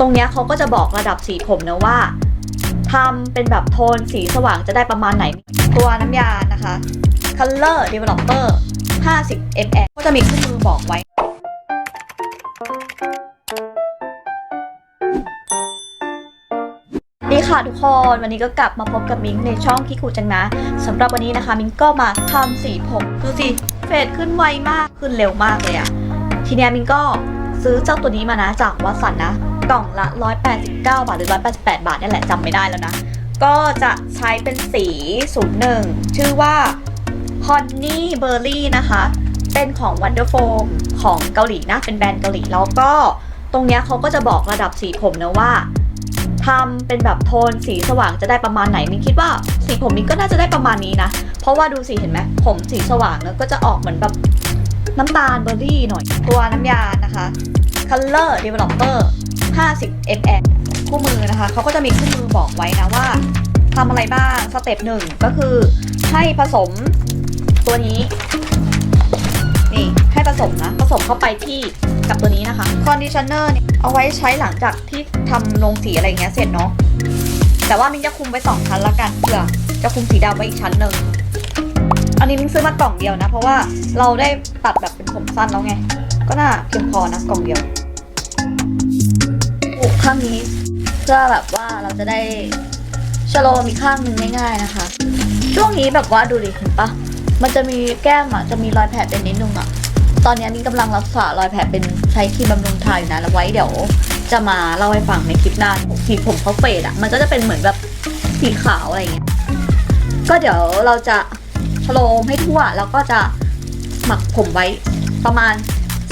ตรงเนี้ยเขาก็จะบอกระดับสีผมนะว่าทำเป็นแบบโทนสีสว่างจะได้ประมาณไหน ตัวน้ำยานะคะ Color Developer 50 ml ก็จะมีเครื่องมือบอกไว้ดีค่ะทุกคนวันนี้ก็กลับมาพบกับมิงในช่องคิคูจังนะสำหรับวันนี้นะคะ มิงก็มาทำสีผมดูสิเฟดขึ้นไวมากขึ้นเร็วมากเลยอะทีนี้มิงก็ซื้อเจ้าตัวนี้มานะจากวัสันนะ กล่องละ 189 บาทหรือ 188 บาทนี่แหละจำไม่ได้แล้วนะ ก็จะใช้เป็นสี 01 ชื่อว่า Honey Berry นะคะ เป็นของ Wonder Foam ของเกาหลีนะ เป็นแบรนด์เกาหลี แล้วก็ตรงเนี้ยเขาก็จะบอกระดับสีผมนะว่าทำเป็นแบบโทนสีสว่างจะได้ประมาณไหนมินคิดว่าสีผมมินก็น่าจะได้ประมาณนี้นะ เพราะว่าดูสิเห็นไหมผมสีสว่างแล้วก็จะออกเหมือนแบบน้ำตาลเบอร์รี่หน่อยตัวน้ำยานะคะ Color Developer 50 ml คู่มือนะคะเขาก็จะมีคู่มือบอกไว้นะว่าทำอะไรบ้างสเต็ปหนึ่งก็คือให้ผสมตัวนี้ นี่ให้ผสมนะผสมเข้าไปที่กับตัวนี้นะคะคอนดิชเนอร์เนี่ยเอาไว้ใช้หลังจากที่ทำลงสีอะไรเงี้ยเสร็จเนาะแต่ว่ามิ้นจะคุมไว้สองชั้นละกันเผื่อจะคุมสีดำไว้อีกชั้นหนึ่งอันนี้มิ้นซื้อมากล่องเดียวนะ เพราะว่าเราได้ตัดแบบเป็นผมสั้นแล้วไง ก็น่าเพียงพอนะกล่องเดียว ข้างนี้ เพื่อแบบว่าเราจะได้ชะโลมอีกข้างหนึ่งง่ายๆนะคะ ช่วงนี้แบบว่าดูดิเห็นปะมันจะมีแก้มอะจะมีรอยแผลเป็นนิดนึงอะตอนนี้นี่กำลังรักษารอยแผลเป็นใช้ครีมบำรุงทาอยู่นะแล้วไว้เดี๋ยวจะมาเล่าให้ฟังในคลิปหน้าสีผมเขาเฟดอะมันก็จะเป็นเหมือนแบบสีขาวอะไรอย่างเงี้ยก็เดี๋ยวเราจะชโลมให้ทั่วแล้วก็จะหมักผมไว้ประมาณ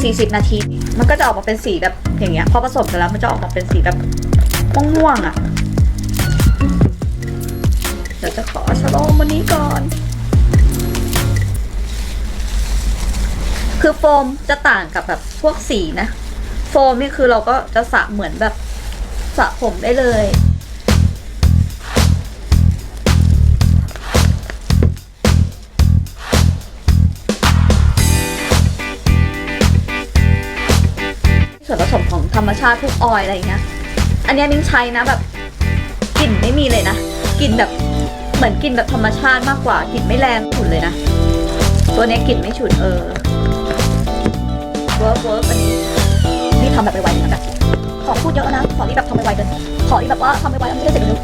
40 นาที มันก็จะออกมาเป็นสีแบบอย่างเงี้ยพอผสมกันแล้วมันจะออกมาเป็นสีแบบม่วงๆอะเดี๋ยวจะขอชโลมวันนี้ก่อน คือโฟมจะต่างกับแบบพวกสีนะ โฟมนี่คือเราก็จะสระเหมือนแบบสระผมได้เลยาทุกออยอะไรเงี้ย อันนี้มิ้งใช้นะแบบกลิ่นไม่มีเลยนะกลิ่นแบบเหมือนกลิ่นแบบธรรมชาติมากกว่ากลิ่นไม่แรงฉุนเลยนะ ตัวนี้กลิ่นไม่ฉุนเออเวิร์กเวิร์กอันนี้นี่ทำแบบไวๆนะแบบขอพูดเยอะนะขอที่แบบทำไวๆกันขอที่แบบว่าทำไวๆแล้วไม่ได้เสร็จเร็ว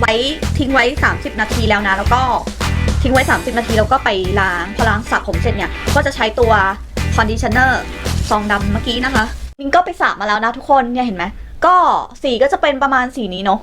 ไว้ทิ้งไว้ 30 นาทีแล้วนะ แล้วก็ทิ้งไว้ 30 นาทีแล้วก็ไปล้างพอล้างสระผมเสร็จเนี่ย ก็จะใช้ตัวคอนดิชเนอร์ซองดำเมื่อกี้นะคะมินก็ไปสระมาแล้วนะทุกคนเนี่ยเห็นไหมก็สีก็จะเป็นประมาณสีนี้เนาะ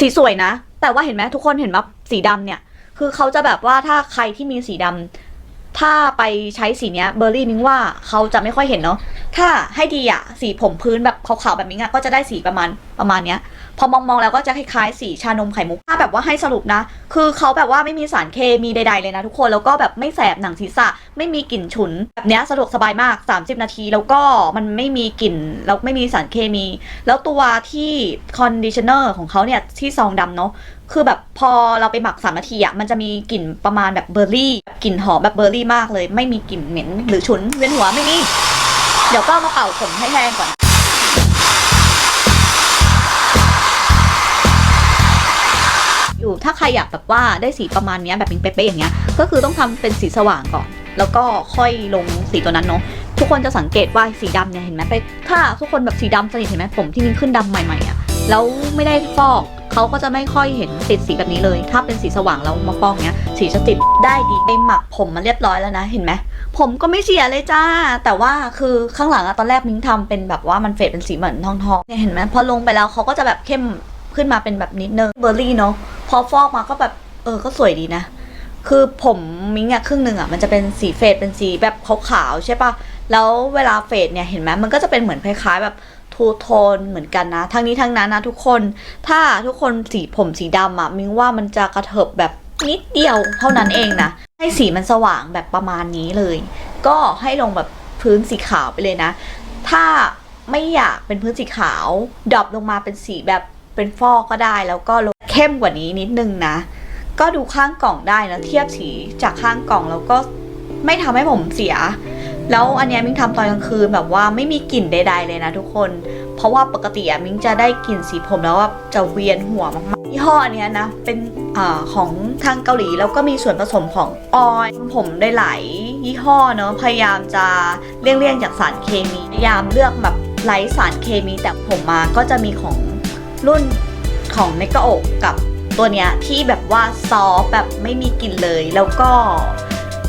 สีสวยนะ แต่ว่าเห็นไหมทุกคนเห็นว่าสีดำเนี่ย คือเขาจะแบบว่าถ้าใครที่มีสีดำถ้าไปใช้สีเนี้ยเบอร์รี่มิงว่าเขาจะไม่ค่อยเห็นเนาะถ้าให้ดีอะสีผมพื้นแบบขาวๆแบบมิงอะก็จะได้สีประมาณประมาณเนี้ย พอมองๆแล้วก็จะคล้ายๆสีชานมไข่มุกถ้าแบบว่าให้สรุปนะ คือเขาแบบว่าไม่มีสารเคมีใดๆเลยนะทุกคนแล้วก็แบบไม่แสบหนังศีรษะ ไม่มีกลิ่นฉุน แบบเนี้ยสะดวกสบายมาก 30 นาที แล้วก็มันไม่มีกลิ่นแล้วไม่มีสารเคมี แล้วตัวที่คอนดิชเนอร์ของเขาเนี่ยที่ซองดำเนาะคือแบบพอเราไปหมักสามนาทีอะมันจะมีกลิ่นประมาณแบบเบอร์รี่กลิ่นหอมแบบเบอร์รี่มากเลย ไม่มีกลิ่นเหม็นหรือฉุนเวียนหัวไม่มีเดี๋ยวก็มาเป่าผมให้แห้งก่อน ถ้าใครอยากแบบว่าได้สีประมาณนี้แบบเป็นเป๊ะๆอย่างเงี้ย ก็คือต้องทำเป็นสีสว่างก่อน แล้วก็ค่อยลงสีตัวนั้นเนาะทุกคนจะสังเกตว่าสีดำเนี่ยเห็นไหมไปถ้าทุกคนแบบสีดำสนิทเห็นไหมผมที่มันขึ้นดำใหม่ๆอะ่ะแล้วไม่ได้ฟอกเขาก็จะไม่ค่อยเห็นติดสีแบบนี้เลย ถ้าเป็นสีสว่างแล้วมาฟอกเนี้ย สีจะติดได้ดีไปหมักผมมาเรียบร้อยแล้วนะเห็นไหมผมก็ไม่เสียเลยจ้า แต่ว่าคือข้างหลังอะตอนแรกมิ้งทำเป็นแบบว่ามันเฟดเป็นสีเหมือนทองๆเนี่ยเห็นไหมพอลงไปแล้วเขาก็จะแบบเข้มขึ้นมาเป็นแบบนิดนึงเบอร์รี่เนาะ พอฟอกมาก็แบบ เออ ก็สวยดีนะ คือผมมิ้งอะครึ่งหนึ่งอะมันจะเป็นสีเฟดเป็นสีแบบขาวๆใช่ปะแล้วเวลาเฟดเนี่ยเห็นไหมมันก็จะเป็นเหมือนคล้ายๆ แบบทูโทนเหมือนกันนะ ทั้งนี้ทั้งนั้นนะทุกคน ถ้าทุกคนสีผมสีดำอะมิ้งว่ามันจะกระเถิบแบบนิดเดียวเท่านั้นเองนะ ให้สีมันสว่างแบบประมาณนี้เลย ก็ให้ลงแบบพื้นสีขาวไปเลยนะ ถ้าไม่อยากเป็นพื้นสีขาวดรอปลงมาเป็นสีแบบ เป็นฟอกก็ได้แล้วก็ลงเข้มกว่านี้นิดนึงนะ ก็ดูข้างกล่องได้นะเทียบสีจากข้างกล่องแล้วก็ไม่ทำให้ผมเสีย แล้วอันเนี้ยมิ้งทำตอนกลางคืนแบบว่าไม่มีกลิ่นใด ๆ เลยนะทุกคน เพราะว่าปกติอะมิ้งจะได้กลิ่นสีผมแล้วว่าจะเวียนหัวมากๆยี่ห้ออันเนี้ยนะเป็นอาของทางเกาหลีแล้วก็มีส่วนผสมของออยล์ผมได้หลายยี่ห้อเนอะพยายามจะเลี่ยงๆจากสารเคมีพยายามเลือกแบบไร้สารเคมีแต่ผมมาก็จะมีของ รุ่นของเนกาโอกกับตัวเนี้ยที่แบบว่าซอฟแบบไม่มีกลิ่นเลย แล้วก็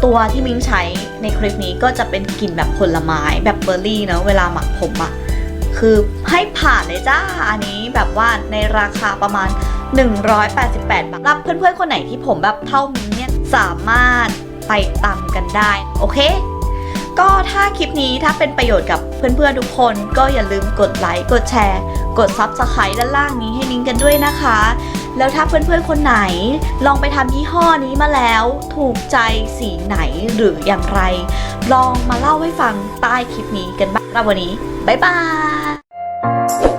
ตัวที่มิ้งใช้ในคลิปนี้ก็จะเป็นกลิ่นแบบผลไม้แบบเบอร์รี่เนอะเวลาหมักผมอะคือให้ผ่านเลยจ้า อันนี้แบบว่าในราคาประมาณ 188 บาทรับเพื่อนๆ คนไหนที่ผมแบบเท่ามิ้นเนี่ยสามารถไปตามกันได้ โอเค ก็ถ้าคลิปนี้ถ้าเป็นประโยชน์กับเพื่อนๆทุกคน ก็อย่าลืมกดไลค์กดแชร์ กด Subscribe ด้านล่างนี้ให้นิ้งกันด้วยนะคะ แล้วถ้าเพื่อนๆคนไหน ลองไปทำยี่ห้อนี้มาแล้ว ถูกใจสีไหนหรืออย่างไร ลองมาเล่าให้ฟังใต้คลิปนี้กันบ้างแล้ววันนี้ บ๊ายบาย